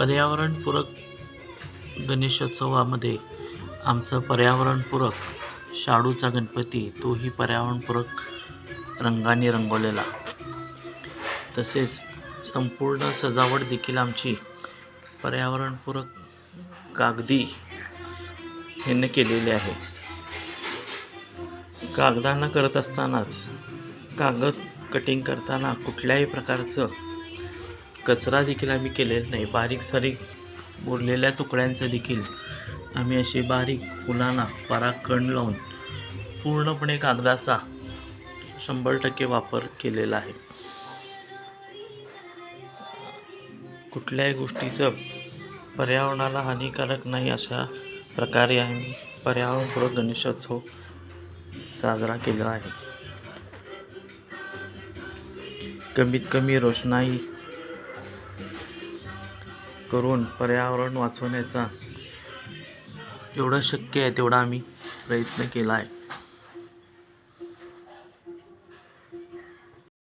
पर्यावरणपूरक गणेशोत्सवामध्ये आमचं पर्यावरणपूरक शाडूचा गणपती तोही पर्यावरणपूरक रंगाने रंगवलेला. तसेच संपूर्ण सजावट देखील आमची पर्यावरणपूरक कागदी ह्यानं केलेली आहे. कागदांना करत असतानाच कागद कटिंग करताना कुठल्याही प्रकारचं कचरा देखील आम्ही केलेला नाही बारीक सारीक उरलेल्या तुकड्यांचं देखील आम्ही अशी बारीक फुलांना पराकण लावून पूर्णपणे कागदाचा शंभर टक्के वापर केलेला आहे. कुठल्याही गोष्टीचं पर्यावरणाला हानिकारक नाही अशा प्रकारे आम्ही पर्यावरणपूरक गणेशोत्सव साजरा केला आहे. कमीत कमी रोषणाई करून पर्यावरण वाचवण्याचा जेवढं शक्य आहे तेवढा आम्ही प्रयत्न केला आहे.